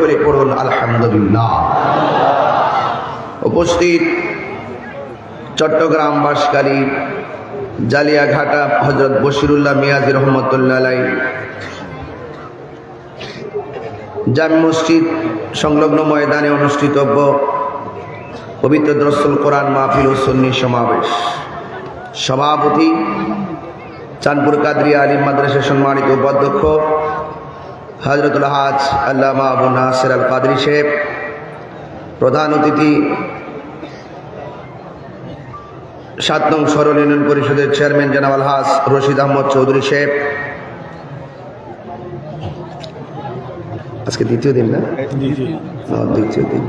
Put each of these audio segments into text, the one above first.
করে পড়ুন, আলহামদুলিল্লাহ। উপস্থিত চট্টগ্রাম বাসকারী জালিয়াঘাটা হজরত বসিরুল্লাহ মিয়াজি রহমতুল্লাহ জাম মসজিদ সংলগ্ন ময়দানে অনুষ্ঠিতব্য পবিত্র দ্রসুল কোরআন মাহফিল ও সন্নি সমাবেশ। সভাপতি চাঁদপুর কাদরিয়া আলিম মাদ্রাসা সম্মানিত উপাধ্যক্ষ হজরতুল হাজ আল্লামা আবু নাসির আল কাদরি সাহেব প্রধান অতিথি সাত নং সরল ইউনিয়ন পরিষদের চেয়ারম্যান জনাব আলহাস রশিদ আহমদ চৌধুরী সাহেব। আজকে দ্বিতীয় দিন না? দ্বিতীয় দিন।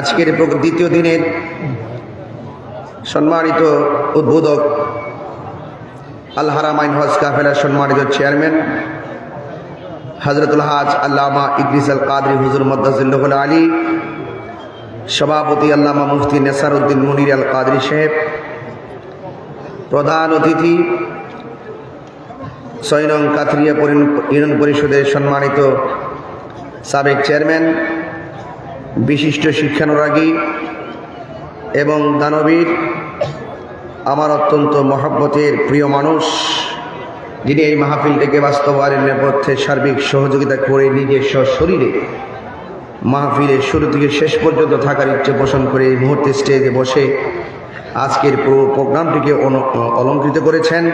আজকের দ্বিতীয় দিনের সম্মানিত উদ্বোধক আল হারামাইন হজ কাফেলার সম্মানিত চেয়ারম্যান হজরতুল হাজ আল্লামা ইদ্রিস আল কাদরি হুজুর মদ্দাজুল্লাহুল আলী, সভাপতি আল্লামা মুফতি নেসার উদ্দিন মুনির আল কাদরি সাহেব, প্রধান অতিথি ছয় নং কাথরিয়া ইউনিয়ন পরিষদের সম্মানিত সাবেক চেয়ারম্যান, বিশিষ্ট শিক্ষানুরাগী এবং দানবীর আমার অত্যন্ত মহব্বতের প্রিয় মানুষ, যিনি এই মাহফিলটিকে বাস্তবায়নের নেপথ্যে সার্বিক সহযোগিতা করে নিজস্ব শরীরে মাহফিলের শুরু থেকে শেষ পর্যন্ত থাকার ইচ্ছে পোষণ করে এই মুহূর্তে স্টেজে বসে আজকের পুরো প্রোগ্রামটিকে অলঙ্কৃত করেছেন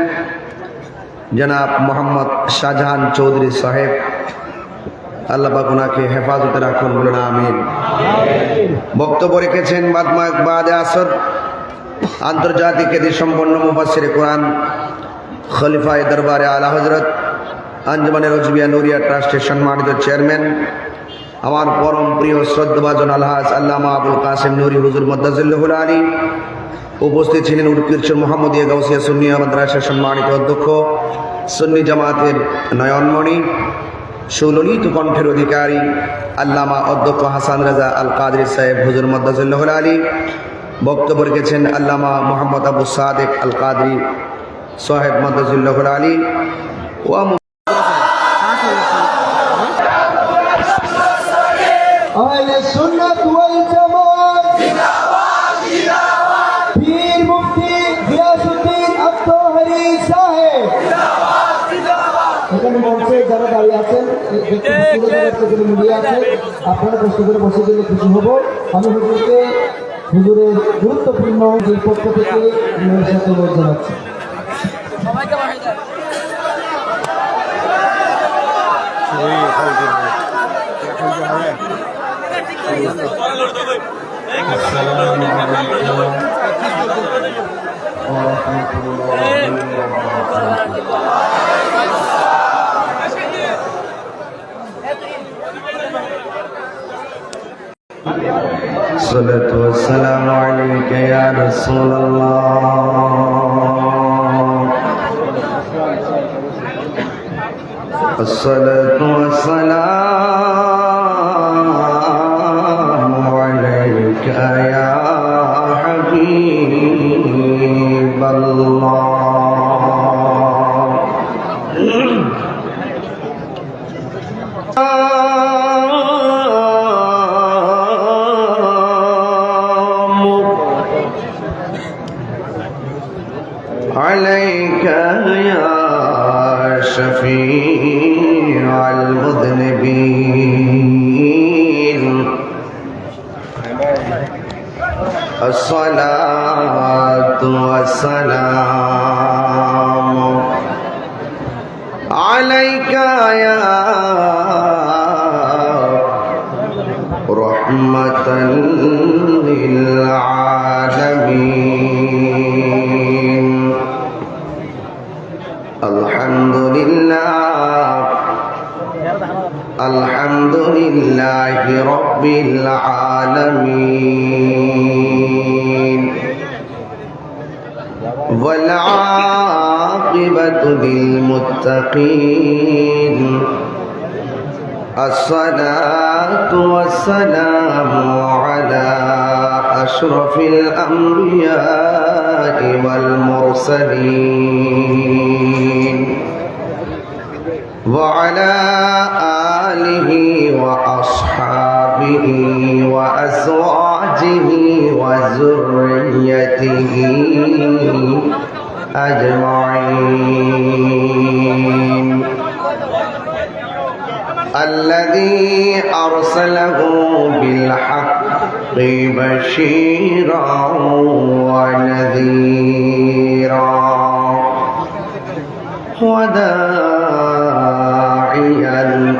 জনাব মোহাম্মদ শাহজাহান চৌধুরী সাহেব। আল্লাহ ওনাকে হেফাজতে রাখুন বলুন আমিন। বক্তব্য রেখেছেন আন্তর্জাতিক সম্পন্ন মুফাসির কোরআন, খলিফায় দরবারে আলা হজরত আঞ্জমানের রজবিয়া নুরিয়া ট্রাস্টের সম্মানিত চেয়ারম্যান, আমার পরম প্রিয় শ্রদ্ধাভাজন আলহাজ আল্লামা আবুল কাসেম নুরি হুজুর মদ্দাজুল্লাহুল আলী, উপস্থিত ছিলেন উৎকৃষ্ট মোহাম্মদিয়া গাউসিয়া সুন্নিয়া মাদ্রাসার সম্মানিত অধ্যক্ষ, সুন্নি জামাতের নয়নমণি সুললিত কণ্ঠের অধিকারী আল্লামা অধ্যক্ষ হাসান রাজা আল কাদের সাহেব হুজুর মদাজুল্লাহ আলী। বক্তব্য রেখেছেন আল্লামা মোহাম্মদ আবু সাদেক আল কাদরি সাহেব মদাজুল্লাহ আলী। ও সুন্নাহ আছে। আপনারা কষ্ট করে বসে গেলে খুশি হব। আমি হুজুরকে হুজুরের গুরুত্বপূর্ণ যে পক্ষ থেকে সাথে অনুরোধ জানাচ্ছি। الصلاة والسلام عليك يا رسول الله. الصلاة والسلام الصلاة والسلام عليك يا رحمة للعالمين. الحمد لله الحمد لله رب العالمين والعاقبة للمتقين الصلاة والسلام على أشرف الأنبياء والمرسلين وأزواجه وذريته أجمعين. الذي أرسله بالحق بشيرا ونذيرا وداعيا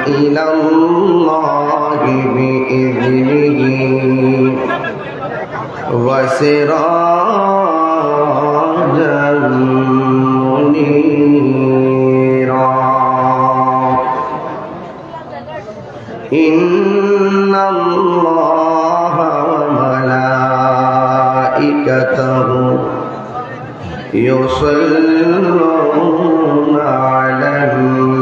إلى الله. بإذنه وسراجا منيرا إن الله وملائكته يصلون على النبي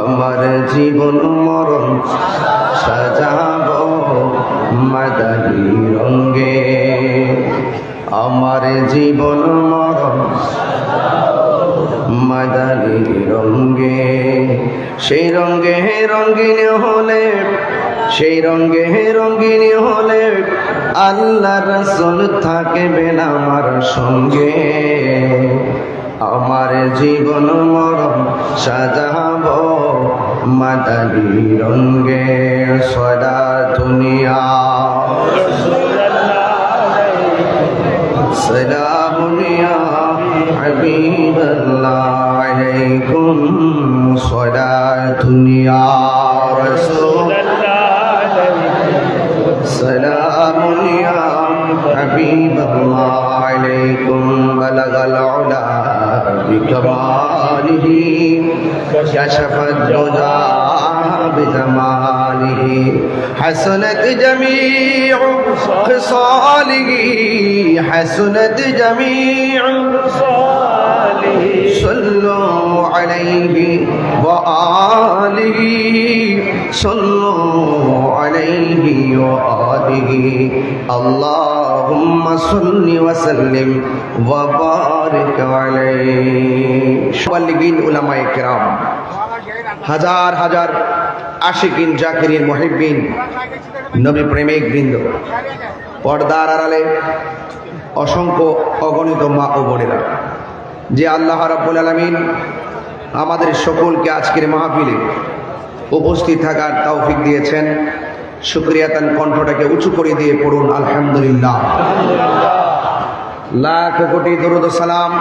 আমার জীবন মরণ সাজাব মাদারি রঙ্গে আমার জীবন মরণ মাদারি রঙ্গে সেই রঙ্গে রঙ্গিন হলে, সেই রঙ্গে রঙ্গিন হলে আল্লাহ রসুল থাকবেন আমার সঙ্গে আমার জীবন মরণ সাজাব মাদারি রঙ্গে সদা দুনিয়া سلام يا حبيب الله عليكم صلاة يا رسول سلام يا حبيب الله عليكم بلغ العلا بكماله كشف الدجى بجماله حسنت جميع خصاله. حسنت جميع صالح صلوا عليه وآله صلوا عليه وآله اللهم صل وسلم وبارك عليه মুবাল্লিগিন উলামায়ে কেরাম হাজার হাজার আশিকিন জাকিরিন মুহিব্বিন নবী প্রেমিক বৃন্দ পর্দার আড়ালে অসংখ্য অগণিত মা ও বোনেরা। যে আল্লাহ রাব্বুল আলামিন আমাদের সকলকে আজকের মাহফিলে উপস্থিত থাকার তৌফিক দিয়েছেন, শুক্রিয়া তান কণ্ঠটাকে উঁচু করে দিয়ে পড়ুন, আলহামদুলিল্লাহ। লাখ কোটি দরুদ সালাম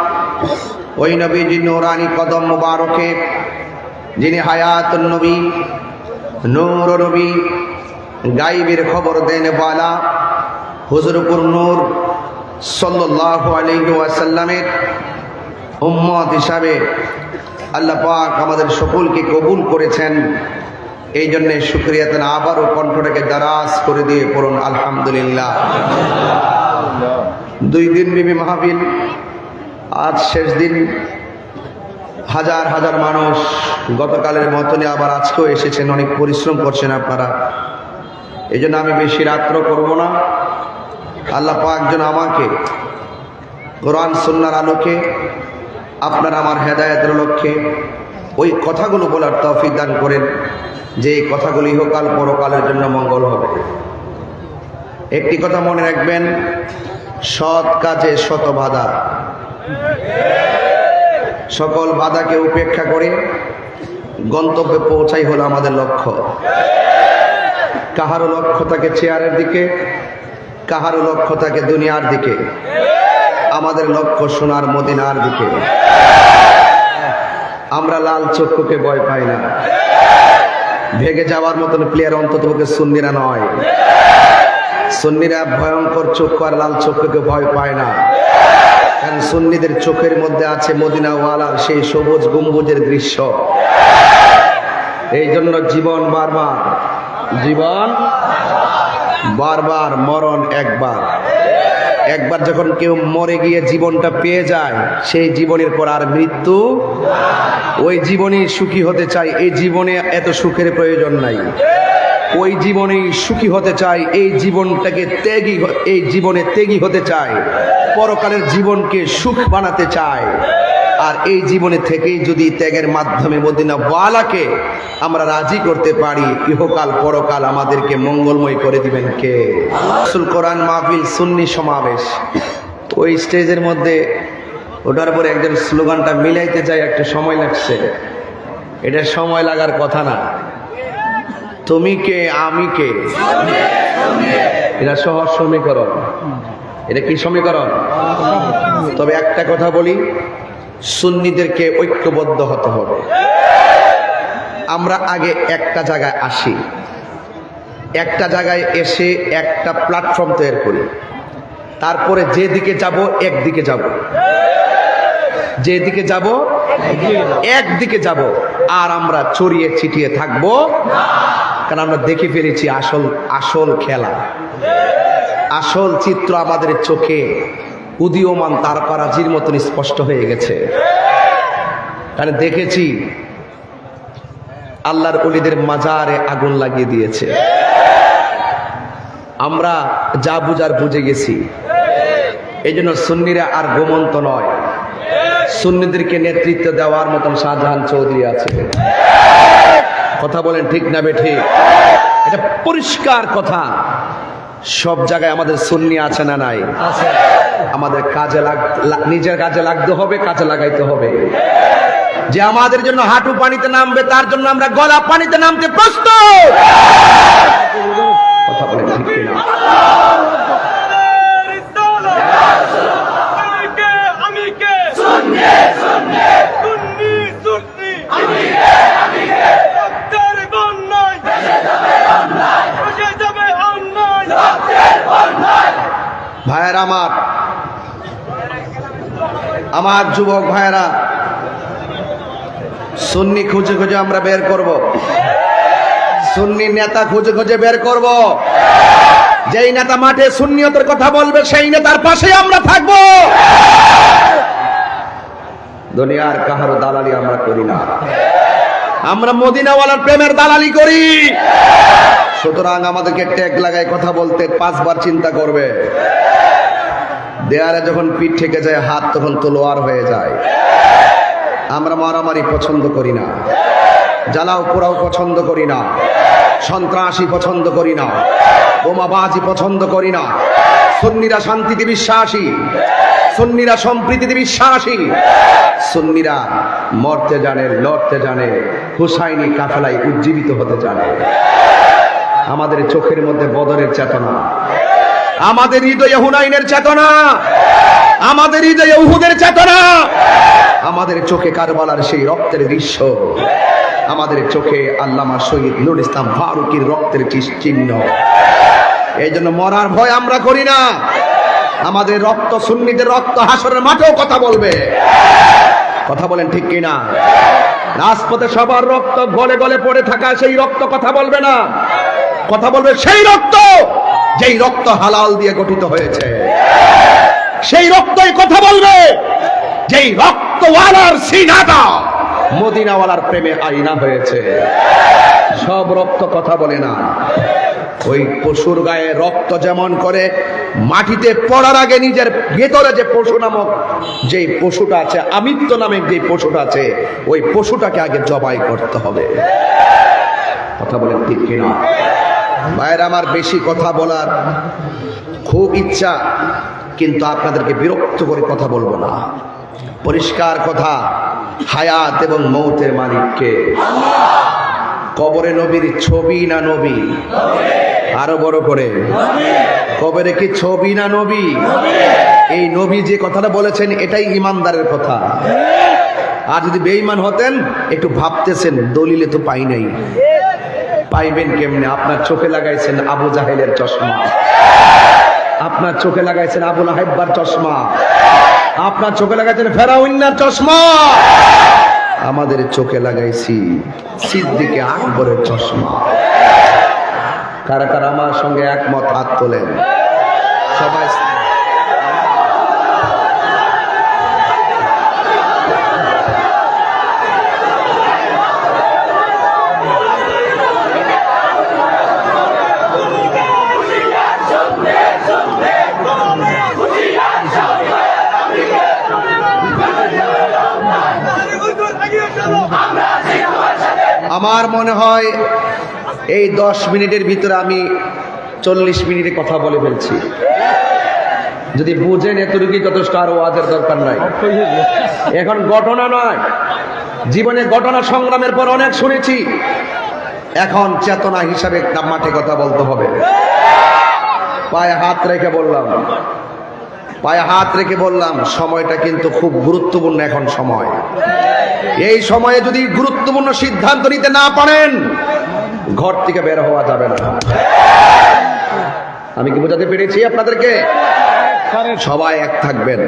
ওই নবীজি নোরানি কদম মুবারকে, যিনি হায়াত নবী, নূর নবী, গাইবের খবর দেন বালা, হুজুরপুর নূর সাল্লাল্লাহু আলাইহি ওয়াসাল্লামের উম্মত হিসাবে আল্লাহ পাক আমাদের সকলকে কবুল করেছেন। এই জন্যে শুক্রিয়া তেন আবারও কণ্ঠটাকে দারাজ করে দিয়ে পড়ুন, আলহামদুলিল্লাহ। দুই দিন বিবি মাহফিল, আজ শেষ দিন। হাজার হাজার মানুষ গতকালের মতনই আবার আজকেও এসেছেন, অনেক পরিশ্রম করছেন আপনারা। এই আমি বেশি রাত্র করব না। আল্লাহ পাক যেন আমাকে কোরআন, সুন্নার আলোকে আপনার আমার হেদায়তের লক্ষ্যে ওই কথাগুলো বলার তৌফিক দান করেন, যে এই কথাগুলো ইহকাল পরকালের জন্য মঙ্গল হবে। একটি কথা মনে রাখবেন, সৎ কাজে শত বাধা। সকল বাধাকে উপেক্ষা করে গন্তব্যে পৌঁছাই হলো আমাদের লক্ষ্য। কাহারও লক্ষ্য থাকে চেয়ারের দিকে কাহারও লক্ষ্য থাকে দুনিয়ার দিকে, আমাদের লক্ষ্য সোনার মদিনার দিকে। আমরা লাল চক্ষুকে ভয় পাই না। ভেগে যাওয়ার মতন প্লেয়ার অন্তত সুন্নিরা নয়। সুন্নিরা ভয়ঙ্কর চক্ষু আর লাল চক্ষুকে ভয় পায় না। কারণ সুন্নিদের চোখের মধ্যে আছে মদিনা ওয়ালার সেই সবুজ গম্বুজের দৃশ্য। এই জন্য জীবন বারবার। জীবন বারবার মরণ একবার। একবার যখন কেউ মরে গিয়ে জীবনটা পেয়ে যায়, সেই জীবনের পর আর মৃত্যু ওই জীবনে সুখী হতে চাই এই জীবনে এত সুখের প্রয়োজন নাই। ওই জীবনে সুখী হতে চাই এই জীবনটাকে ত্যাগী এই জীবনে ত্যাগী হতে চায়। পরকালের জীবনকে সুখ বানাতে চায়। আর এই জীবনে থেকেই যদি ত্যাগের মাধ্যমে মদিনা ওয়ালাকে আমরা রাজি করতে পারি, ইহকাল পরকাল আমাদেরকে মঙ্গলময় করে দিবেন কে? রসুল কোরআন মাহফিল সুন্নি সমাবেশ। ওই স্টেজের মধ্যে ওটার পরে একজন স্লোগানটা মিলাইতে চাই, একটা সময় লাগছে। এটা সময় লাগার কথা না। তুমি কে, আমি কে? এটা সহজ সমীকরণ। এটা কি সমীকরণ? তবে একটা কথা বলি সুন্নিদেরকে ঐক্যবদ্ধ হতে হবে। আমরা আগে একটা জায়গায় আসি। একটা জায়গায় এসে একটা প্ল্যাটফর্ম তৈরি করি। তারপরে যেদিকে যাব, একদিকে যাব। যেদিকে যাব, একদিকে যাব। আর আমরা চড়িয়ে ছিটিয়ে থাকব। কারণ আমরা দেখে ফেলেছি আসল আসল খেলা। আসল চিত্র আমাদের চোখে। উদীয়মান তার তারকারাজির মতন স্পষ্ট হয়ে গেছে। কারণ দেখেছি আল্লাহর অলিদের মাজারে আগুন লাগিয়ে দিয়েছে। আমরা যা বুঝার বুঝে গেছি। এই জন্য সুন্নিরা আর গোমন্ত নয়। সুন্নিদেরকে নেতৃত্ব দেওয়ার মতন শাহজাহান চৌধুরী আছে। কথা বলেন ঠিক না বে ঠিক? এটা পরিষ্কার কথা। সব জায়গায় আমাদের সুন্নি আছে না নাই? আমাদের কাজে লাগ নিজের কাজে লাগতে হবে কাজে লাগাইতে হবে। যে আমাদের জন্য হাঁটু পানিতে নামবে তার জন্য আমরা গলা পানিতে নামতে প্রস্তুত। কথা বলে ঠিক কিনা আমি কে আমি কে সুন্নি সুন্নি সুন্নি সুন্নি আমি কে আমি কে রক্তের বন্যায় ভেসে যাবে অন্যায় ভেসে যাবে অন্যায় রক্তের বন্যায় ভাইয়েরা আমার আমার যুবক ভাইয়েরা, সুন্নি খুঁজে খুঁজে আমরা বের করব। সুন্নি নেতা খুঁজে খুঁজে বের করব। যেই নেতা মাঠে সুন্নিয়তের কথা বলবে, সেই নেতার পাশে আমরা থাকব। দুনিয়ার কাহারও দালালি আমরা করি না। আমরা মদিনাওয়ালার প্রেমের দালালি করি। সুতরাং আমাদেরকে ট্যাগ লাগায় কথা বলতে পাঁচবার চিন্তা করবে। দেয়ালে যখন পিঠ ঠেকে যায়, হাত তখন তলোয়ার হয়ে যায়। আমরা মারামারি পছন্দ করি না। জ্বালাও পোড়াও পছন্দ করি না। সন্ত্রাসী পছন্দ করি না। বোমাবাজি পছন্দ করি না। সন্নিরা শান্তিতে বিশ্বাসী। সন্নিরা সম্প্রীতিতে বিশ্বাসী। সন্নিরা মরতে জানে, লড়তে জানে, হুসাইনি কাফেলায় উজ্জীবিত হতে জানে। আমাদের চোখের মধ্যে বদরের চেতনা। আমাদের হৃদয়ে হুনাইনের চেতনা। আমাদের হৃদয়ে উহুদের চেতনা। আমাদের চোখে কারবালার সেই রক্তের দৃশ্য। আমাদের চোখে আল্লামা শহীদ নুর ইসলাম ফারুকির রক্তের চিহ্ন। এই জন্য মরার ভয় আমরা করি না। আমাদের রক্ত সুন্নিদের রক্ত হাসরের মাঠেও কথা বলবে। কথা বলেন ঠিক কিনা? রাজপথে সবার রক্ত গলে গলে পড়ে থাকা সেই রক্ত কথা বলবে না। কথা বলবে, সেই রক্ত যেই রক্ত হালাল দিয়ে গঠিত হয়েছে। সেই রক্তই কথা বলবে, যেই রক্তওয়ালার সিনাটা মদিনাওয়ালার প্রেমে আইনা হয়েছে। সব রক্ত কথা বলে না। ওই পশুর গায়ে রক্ত যেমন করে, মাটিতে পড়ার আগে নিজের ভেতরে যে পশু নামক যে পশুটা আছে, আমিত্ব নামে যে পশুটা আছে, ওই পশুটাকে আগে জবাই করতে হবে। কথা বলেন ঠিক কিনা? ভাইয়ের আমার বেশি কথা বলার খুব ইচ্ছা, কিন্তু আপনাদেরকে বিরক্ত করে কথা বলব না। পরিষ্কার কথা, হায়াত এবং মৌতের মালিককে। কবরে নবীর ছবি না নবী? আরও বড় করে, কবরে কি ছবি না নবী? এই নবী যে কথাটা বলেছেন, এটাই ইমানদারের কথা। আর যদি বেঈমান হতেন, একটু ভাবতেছেন, দলিলে তো পাই নাই। পাইবেন কেমনে? আপনার চোখে লাগাইছেন আবু জাহেলের চশমা। আপনার চোখে লাগাইছেন আবুল হাইব্বার চশমা। আপনার চোখে লাগাইছেন ফেরাউন্নার চশমা। আমাদের চোখে লাগাইছি সিদ্দিকে আকবরের চশমা। কারা কারা আমার সঙ্গে একমত হাত তোলেন? সবাই আমার মনে হয় এই দশ মিনিটের ভিতরে আমি চল্লিশ মিনিটে কথা বলে ফেলছি। যদি বুঝেন এতটুকুই যথেষ্ট, আর ওয়াজের দরকার নাই। এখন ঘটনা নয়। জীবনে ঘটনা সংগ্রামের পর অনেক শুনেছি। এখন চেতনা হিসাবে মাঠে কথা বলতে হবে। পায়ে হাত রেখে বললাম পায়ে হাত রেখে বললাম, সময়টা কিন্তু খুব গুরুত্বপূর্ণ এখন সময়। এই সময়ে যদি গুরুত্বপূর্ণ সিদ্ধান্ত নিতে না পারেন, ঘর থেকে বের হওয়া যাবে না। আমি কি বোঝাতে পেরেছি আপনাদেরকে? সবাই এক থাকবেন।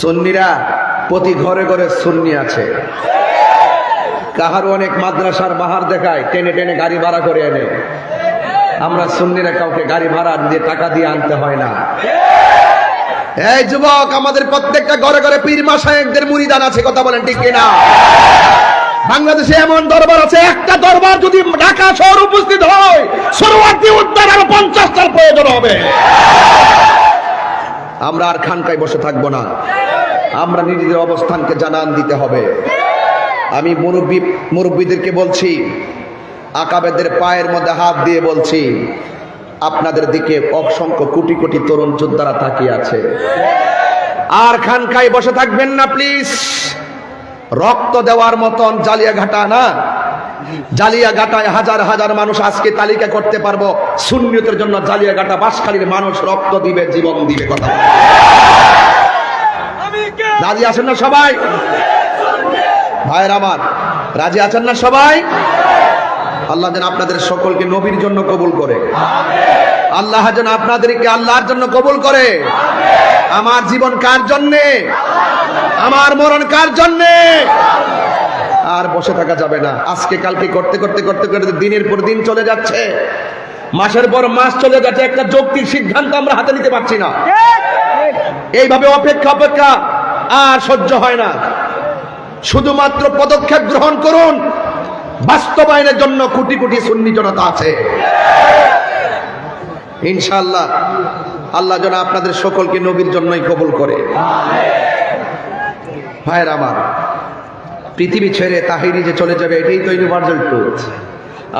সন্নিরা প্রতি ঘরে ঘরে সুন্নি আছে। কাহারও অনেক মাদ্রাসার বাহার দেখায়, টেনে টেনে গাড়ি ভাড়া করে এনে। আমরা সুন্নিরা কাউকে গাড়ি ভাড়া দিয়ে টাকা দিয়ে আনতে হয় না। এই যুবক, আমাদের প্রত্যেকটা ঘরে ঘরে পীর মাসায়েকদের মুরিদান আছে, কথা বলেন ঠিক কিনা? বাংলাদেশে এমন দরবার আছে, একটা দরবার যদি ঢাকা শহর উপস্থিত হয়, সরোয়ার্দী উদ্যান আরও পঞ্চাশটার প্রয়োজন হবে। আমরা আর খানকায় বসে থাকব না। আমরা নিজেদের অবস্থানকে জানান দিতে হবে। আমি মুরব্বী মুরব্বীদেরকে বলছি আকাবেদের পায়ের মধ্যে হাত দিয়ে বলছি, আপনাদের দিকে অসংখ্য কোটি কোটি তরুণ যোদ্ধারা তাকিয়ে আছে। আর খান খানকায় বসে থাকবেন না প্লিজ রক্ত দেওয়ার মতন জালিয়া ঘাটা না। জালিয়া ঘাটায় হাজার হাজার মানুষ আজকে তালিকা করতে পারব। শূন্যতের জন্য জালিয়া ঘাটা বাসখালীর মানুষ রক্ত দিবে, জীবন দিবে, কথা। রাজি আছেন না সবাই? ভাইয়ের আমার, রাজি আছেন না সবাই? আল্লাহ যেন আপনাদের সকলকে নবীর জন্য কবুল করে। আল্লাহ যেন আপনাদেরকে আল্লাহর জন্য কবুল করে। আমার জীবন কার জন্যে? আমার মরণ কার জন্যে? আর বসে থাকা যাবে না। আজকে কালকে করতে করতে করতে করতে দিনের পর দিন চলে যাচ্ছে। মাসের পর মাস চলে যাচ্ছে। একটা যৌক্তিক সিদ্ধান্ত আমরা হাতে নিতে পারছি না। এইভাবে অপেক্ষা অপেক্ষা আর সহ্য হয় না। শুধুমাত্র পদক্ষেপ গ্রহণ করুন। বাস্তবায়নের জন্য কোটি কোটি সুন্নি জনতা আছে। ইনশাআল্লাহ, আল্লাহ যেন আপনাদের সকলকে নবীর জন্যই কবুল করে। ভাইয়ের আমার, পৃথিবী ছেড়ে তাহিরি যে চলে যাবে, এটাই তো ইউনিভার্সাল ট্রুথ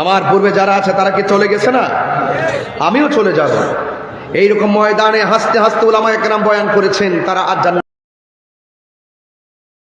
আমার পূর্বে যারা আছে, তারা কি চলে গেছে না? আমিও চলে যাব। এইরকম ময়দানে হাসতে হাসতে ওলামা একরাম বয়ান করেছেন, তারা আজ জান্নাত